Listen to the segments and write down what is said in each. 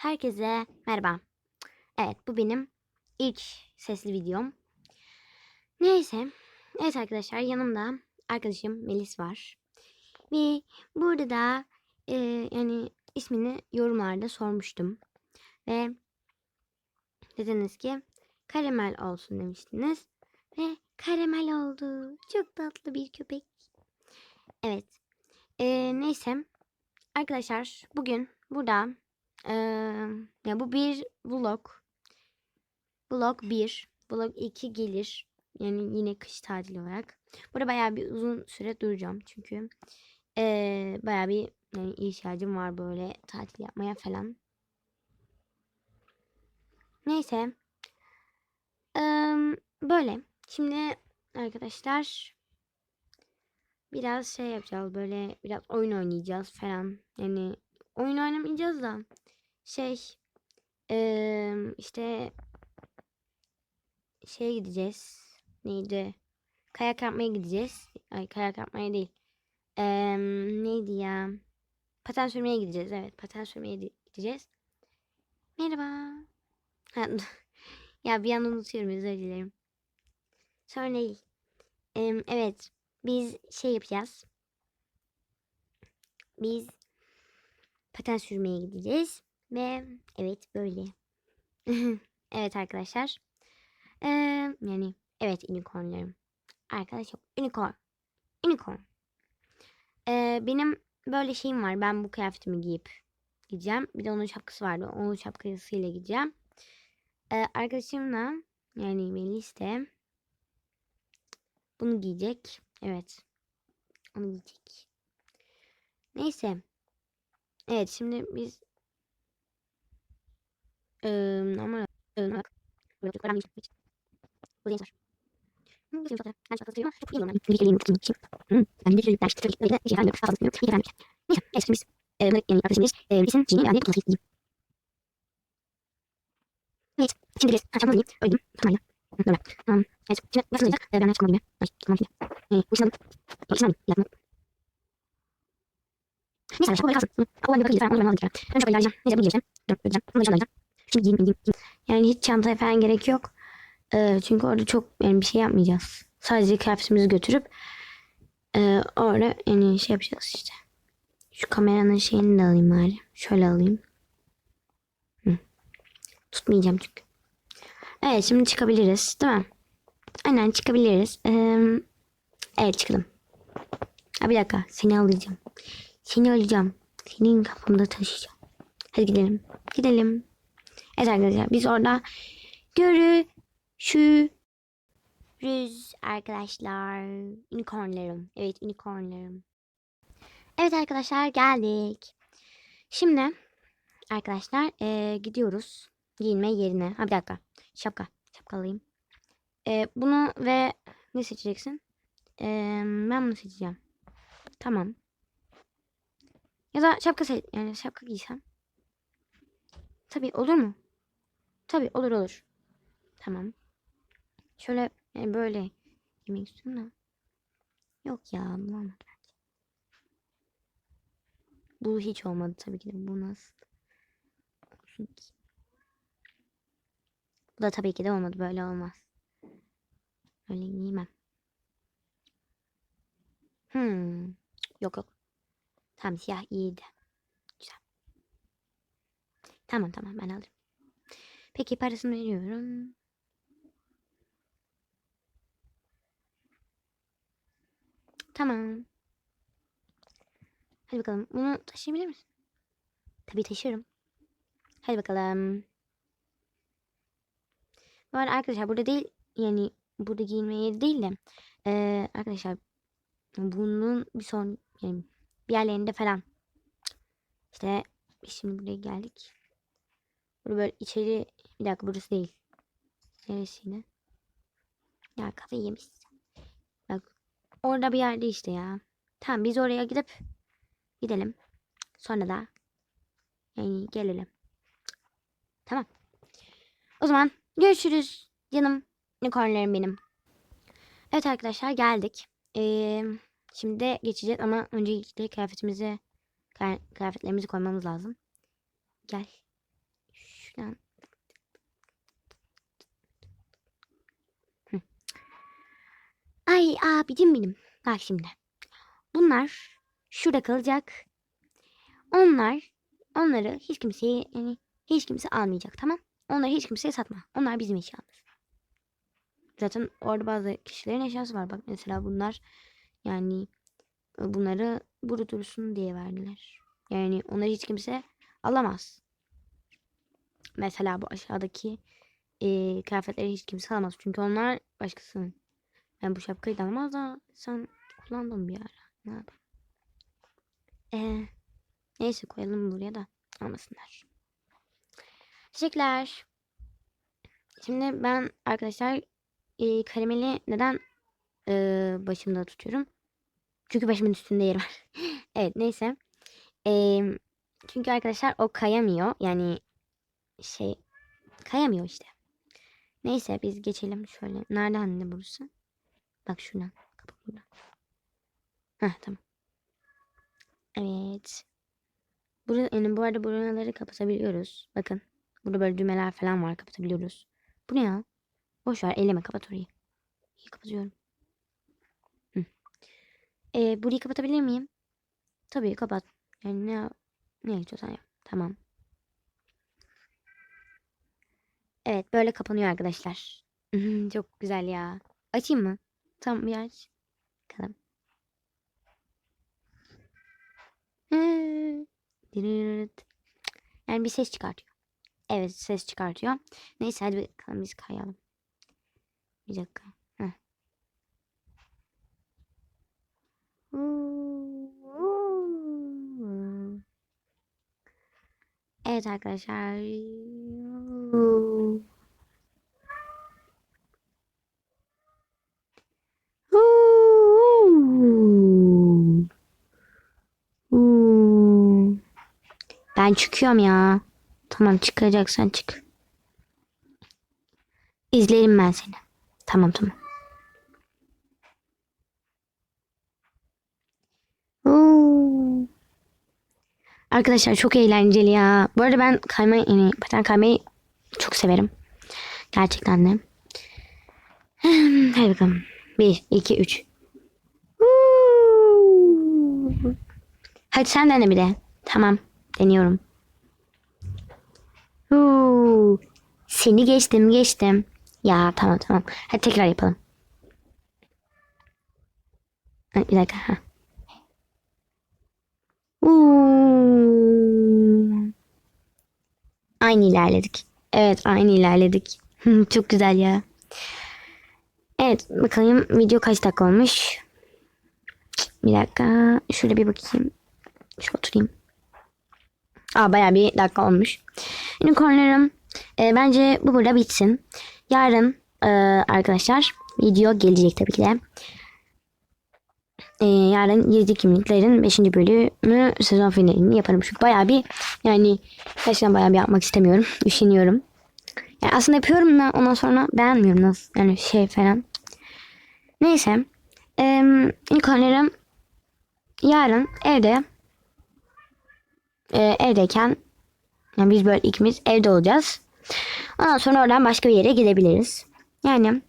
Herkese merhaba. Evet bu benim ilk sesli videom. Neyse. Evet arkadaşlar yanımda arkadaşım Melis var. Ve burada da e, yani ismini yorumlarda sormuştum. Ve dediniz ki karamel olsun demiştiniz. Ve karamel oldu. Çok tatlı bir köpek. Evet. E, neyse. Arkadaşlar bugün burada Eee, ya bu bir vlog. Vlog 1. Vlog 2 gelir. Yani yine kış tatili olarak. Burada bayağı bir uzun süre duracağım. Çünkü eee bayağı bir yani ihtiyacım var böyle tatil yapmaya falan. Neyse. Eee, böyle. Şimdi arkadaşlar biraz şey yapacağız. Böyle biraz oyun oynayacağız falan. Yani oyun oynamayacağız da şey eee, işte şeye gideceğiz. Neydi? Kayak yapmaya gideceğiz. Ay kayak yapmaya değil. Eee, neydi ya? Paten sürmeye gideceğiz. Evet paten sürmeye gideceğiz. Merhaba. Ha, ya bir an unutuyorum özür dilerim. Sorun değil. Eee, evet biz şey yapacağız. Biz paten sürmeye gideceğiz. Ve evet böyle. evet arkadaşlar. Ee, yani evet unicornlarım. Arkadaş yok. Unicorn. Unicorn. Ee, benim böyle şeyim var. Ben bu kıyafetimi giyip gideceğim. Bir de onun şapkası vardı. Onun şapkasıyla gideceğim. Ee, arkadaşımla yani Melis de bunu giyecek. Evet. Onu giyecek. Neyse. Evet şimdi biz normal olarak böyle çocuklar anlayış için. Bu değil var. Hı, bu değil Ben çok hatırlıyorum. Çok iyi olmalı. Bir kelime tutayım için. Hı, ben bir çocuklar işte çocukları da bir şey vermiyorum. Sağ olsun. İyi vermiyorum. Neyse. Neyse biz. Eee, böyle yani arkadaşımız. Eee, bizim Cini yani tutması isteyeyim. Evet. Şimdi biz. Ha, çabuk olayım. Öldüm. Tamam. Hı, Böyle. Tamam. Evet. Şimdi nasıl olacak? Eee, ben de çıkmadım ya. Ay, tamam. Eee, bu işini alayım. Ya, işini alayım. Yapma. Neyse. Bu böyle kalsın. Hı, Allah'ın yukarı gidiyor. Onu ben aldım. Ben çok ilerleyeceğim. Neyse bunu giyeceğim. Dur, öleceğim. Bunu da alacağım. Yani hiç çantaya falan gerek yok. Ee, çünkü orada çok yani bir şey yapmayacağız. Sadece kıyafetimizi götürüp e, orada yani şey yapacağız işte. Şu kameranın şeyini de alayım bari. Şöyle alayım. Hı. Tutmayacağım çünkü. Evet şimdi çıkabiliriz değil mi? Aynen çıkabiliriz. Ee, evet çıkalım. Ha bir dakika seni alacağım. Seni alacağım. Senin kafamda taşıyacağım. Hadi gidelim. Gidelim. Evet arkadaşlar biz orada görüşürüz arkadaşlar. Unicornlarım. Evet unicornlarım. Evet arkadaşlar geldik. Şimdi arkadaşlar eee, gidiyoruz giyinme yerine. Ha bir dakika. Şapka. Şapka alayım. Eee, bunu ve ne seçeceksin? Eee, ben bunu seçeceğim. Tamam. Ya da şapka seç yani şapka giysem. Tabii olur mu? Tabii olur olur. Tamam. Şöyle yani böyle yemek istiyorum da. Yok ya bu olmadı bence. Bu hiç olmadı tabii ki de. Bu nasıl olsun ki? Bu da tabii ki de olmadı. Böyle olmaz. Öyle giymem. Hmm. Yok yok. Tamam siyah iyiydi. Güzel. Tamam tamam ben alırım. Peki parasını veriyorum. Tamam. Hadi bakalım. Bunu taşıyabilir misin? Tabii taşırım. Hadi bakalım. Bu arada arkadaşlar burada değil yani burada giyinme yeri değil de eee, arkadaşlar bunun bir son yani bir yerlerinde falan işte şimdi buraya geldik. Burada böyle içeri bir dakika burası değil. Neresiydi? Ya kafayı yemişsin. Bak orada bir yerde işte ya. Tamam biz oraya gidip gidelim. Sonra da yani gelelim. Tamam. O zaman görüşürüz canım unicornlarım benim. Evet arkadaşlar geldik. Ee, şimdi de geçeceğiz ama öncelikle kıyafetimizi kıya- kıyafetlerimizi koymamız lazım. Gel. Hı. Ay abicim benim. Bak şimdi. Bunlar şurada kalacak. Onlar onları hiç kimseye yani hiç kimse almayacak tamam? Onları hiç kimseye satma. Onlar bizim eşyamız. Zaten orada bazı kişilerin eşyası var. Bak mesela bunlar yani bunları burada dursun diye verdiler. Yani onları hiç kimse alamaz. Mesela bu aşağıdaki e, kıyafetleri hiç kimse alamaz. Çünkü onlar başkasının. Yani bu şapkayı da alamaz da sen kullandın bir ara. Ne yapayım? Ee, neyse koyalım buraya da almasınlar. Teşekkürler. Şimdi ben arkadaşlar e, karameli neden e, başımda tutuyorum? Çünkü başımın üstünde yeri var. evet neyse. E, çünkü arkadaşlar o kayamıyor. Yani şey kayamıyor işte. Neyse biz geçelim şöyle. Nerede anne burası? Bak şuradan. Kapı buradan. Heh tamam. Evet. Burada, yani bu arada buraları kapatabiliyoruz. Bakın. Burada böyle düğmeler falan var kapatabiliyoruz. Bu ne ya? Boş ver elleme kapat orayı. İyi kapatıyorum. Ee, burayı kapatabilir miyim? Tabii kapat. Yani ne, ne istiyorsan yap. Tamam. Evet böyle kapanıyor arkadaşlar. Çok güzel ya. Açayım mı? Tamam bir aç. Bakalım. Yani bir ses çıkartıyor. Evet ses çıkartıyor. Neyse hadi bakalım biz kayalım. Bir dakika. Heh. Evet arkadaşlar. Ben çıkıyorum ya. Tamam çıkacaksan çık. İzlerim ben seni. Tamam tamam. Oo. Arkadaşlar çok eğlenceli ya. Bu arada ben kaymayı yani paten kaymayı çok severim. Gerçekten de. Hadi bakalım. Bir, iki, üç. Woo. Hadi sen dene bir de. Tamam. Deniyorum. Huu. Seni geçtim geçtim. Ya tamam tamam. Hadi tekrar yapalım. Ha, Bir dakika. Ha. Aynı ilerledik. Evet aynı ilerledik. Çok güzel ya. Evet bakalım video kaç dakika olmuş. Bir dakika. Şöyle bir bakayım. Şu oturayım. Aa bayağı bir dakika olmuş. Unicornlarım e, bence bu burada bitsin. Yarın e, arkadaşlar video gelecek tabii ki de. E, yarın 7 kimliklerin 5. bölümü sezon finalini yaparım. Çünkü bayağı bir yani gerçekten bayağı bir yapmak istemiyorum. Düşünüyorum. Yani aslında yapıyorum da ondan sonra beğenmiyorum nasıl yani şey falan. Neyse. E, unicornlarım yarın evde e, evdeyken yani biz böyle ikimiz evde olacağız. Ondan sonra oradan başka bir yere gidebiliriz. Yani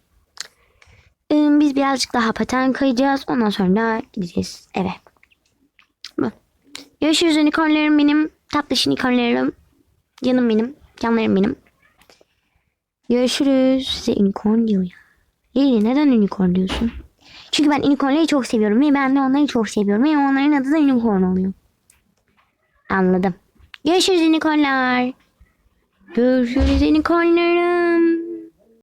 e, biz birazcık daha paten kayacağız. Ondan sonra gideceğiz eve. Bu. Görüşürüz unicornlarım benim. Tatlış unicornlarım. Canım benim. Canlarım benim. Görüşürüz. Size unicorn diyor ya. Lili neden unicorn diyorsun? Çünkü ben unicornları çok seviyorum ve ben de onları çok seviyorum. Ve onların adı da unicorn oluyor. Anladım. Görüşürüz unicornlar. Görüşürüz unicornlarım.